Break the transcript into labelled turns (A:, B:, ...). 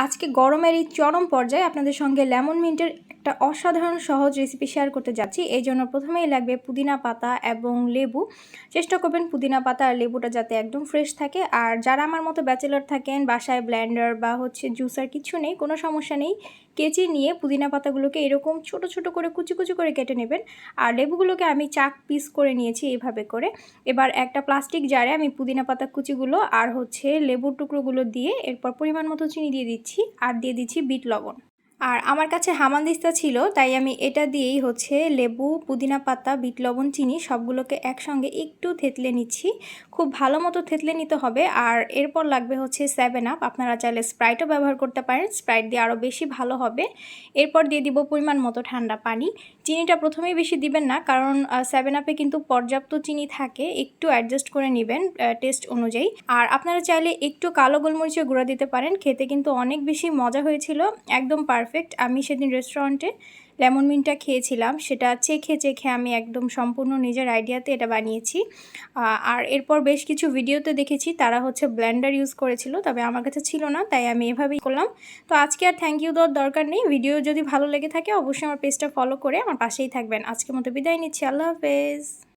A: আজকে গরমের এই চরম পর্যায়ে আপনাদের সঙ্গে লেমন মিন্টের একটা অসাধারণ সহজ রেসিপি শেয়ার করতে যাচ্ছি। এই জন্য প্রথমেই লাগবে পুদিনা পাতা এবং লেবু। চেষ্টা করবেন পুদিনা পাতা আর লেবুটা যাতে একদম ফ্রেশ থাকে। আর যারা আমার মতো ব্যাচেলার থাকেন, বাসায় ব্ল্যান্ডার বা হচ্ছে জুসার কিছু নেই, কোনো সমস্যা নেই, কেচি নিয়ে পুদিনা পাতাগুলোকে এরকম ছোট ছোট করে কুচি কুচি করে কেটে নেবেন। আর লেবুগুলোকে আমি চাক পিস করে নিয়েছি এইভাবে করে। এবার একটা প্লাস্টিক জারে আমি পুদিনা পাতা কুচিগুলো আর হচ্ছে লেবুর টুকরোগুলো দিয়ে এরপর পরিমাণ মতো চিনি দিয়ে দিচ্ছি। আর দিয়ে দিচ্ছি বিট লবণ। আর আমার কাছে হামানদিস্তা ছিল, তাই আমি এটা দিয়েই হচ্ছে লেবু, পুদিনা পাতা, বিট লবণ, চিনি সবগুলোকে একসঙ্গে একটু থেতলে নিচ্ছি। খুব ভালো মতো থেতলে নিতে হবে। আর এরপর লাগবে হচ্ছে সেভেন আপ আপনারা চাইলে স্প্রাইটও ব্যবহার করতে পারেন। স্প্রাইট দিয়ে আরও বেশি ভালো হবে। এরপর দিয়ে দিব পরিমাণ মতো ঠান্ডা পানি। চিনিটা প্রথমেই বেশি দিবেন না, কারণ সেভেন আপে কিন্তু পর্যাপ্ত চিনি থাকে। একটু অ্যাডজাস্ট করে নেবেন টেস্ট অনুযায়ী। আর আপনারা চাইলে একটু কালো গোলমরিচের গুঁড়া দিতে পারেন। খেতে কিন্তু অনেক বেশি মজা হয়েছিল। একদম পারফেক্ট আমি সেদিন রেস্টুরেন্টে লেমন মিনটা খেয়েছিলাম। সেটা চেখে চেখে আমি একদম সম্পূর্ণ নিজের আইডিয়াতে এটা বানিয়েছি। আর এরপর বেশ কিছু ভিডিওতে দেখেছি, তারা হচ্ছে ব্ল্যান্ডার ইউজ করেছিল, তবে আমার কাছে ছিল না, তাই আমি এভাবেই করলাম। তো আজকে আর থ্যাংক ইউ দেওয়ার দরকার নেই। ভিডিও যদি ভালো লেগে থাকে, অবশ্যই আমার পেজটা ফলো করে আমার পাশেই থাকবেন। আজকের মতো বিদায় নিচ্ছি। আল্লাহ হাফেজ।